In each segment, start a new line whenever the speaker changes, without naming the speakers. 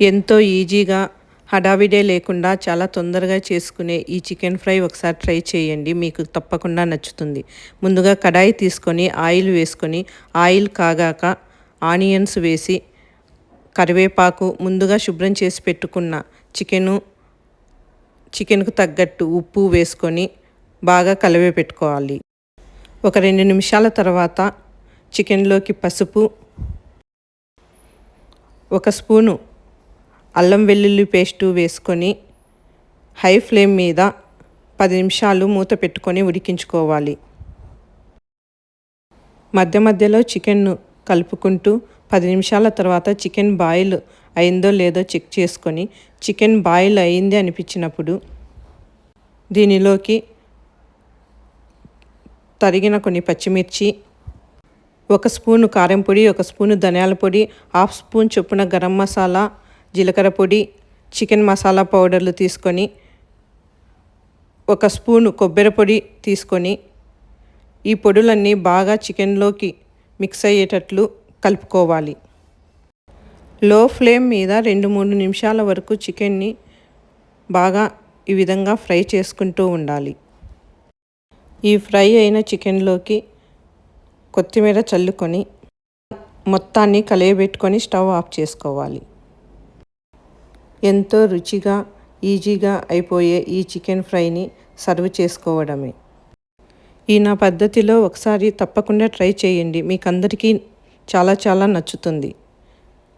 ఎంతో ఈజీగా హడావిడే లేకుండా చాలా తొందరగా చేసుకునే ఈ చికెన్ ఫ్రై ఒకసారి ట్రై చేయండి. మీకు తప్పకుండా నచ్చుతుంది. ముందుగా కడాయి తీసుకొని ఆయిల్ వేసుకొని ఆయిల్ కాగాక ఆనియన్స్ వేసి కరివేపాకు ముందుగా శుభ్రం చేసి పెట్టుకున్న చికెను చికెన్కు తగ్గట్టు ఉప్పు వేసుకొని బాగా కలిపి పెట్టుకోవాలి. ఒక రెండు నిమిషాల తర్వాత చికెన్లోకి పసుపు ఒక స్పూను అల్లం వెల్లుల్లి పేస్టు వేసుకొని హై ఫ్లేమ్ మీద పది నిమిషాలు మూత పెట్టుకొని ఉడికించుకోవాలి. మధ్య మధ్యలో చికెన్ను కలుపుకుంటూ పది నిమిషాల తర్వాత చికెన్ బాయిల్ అయిందో లేదో చెక్ చేసుకొని చికెన్ బాయిల్ అయింది అనిపించినప్పుడు దీనిలోకి తరిగిన కొన్ని పచ్చిమిర్చి ఒక స్పూను కారం పొడి ఒక స్పూను ధనియాల పొడి హాఫ్ స్పూన్ చొప్పున గరం మసాలా జీలకర్ర పొడి చికెన్ మసాలా పౌడర్లు తీసుకొని ఒక స్పూను కొబ్బరి పొడి తీసుకొని ఈ పొడులన్నీ బాగా చికెన్లోకి మిక్స్ అయ్యేటట్లు కలుపుకోవాలి. లో ఫ్లేమ్ మీద రెండు మూడు నిమిషాల వరకు చికెన్ని బాగా ఈ విధంగా ఫ్రై చేసుకుంటూ ఉండాలి. ఈ ఫ్రై అయిన చికెన్లోకి కొత్తిమీర చల్లుకొని మొత్తాన్ని కలయబెట్టుకొని స్టవ్ ఆఫ్ చేసుకోవాలి. ఎంతో రుచిగా ఈజీగా అయిపోయే ఈ చికెన్ ఫ్రైని సర్వ్ చేసుకోవడమే. ఈ నా పద్ధతిలో ఒకసారి తప్పకుండా ట్రై చేయండి. మీకు అందరికీ చాలా చాలా నచ్చుతుంది.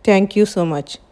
Thank you so much.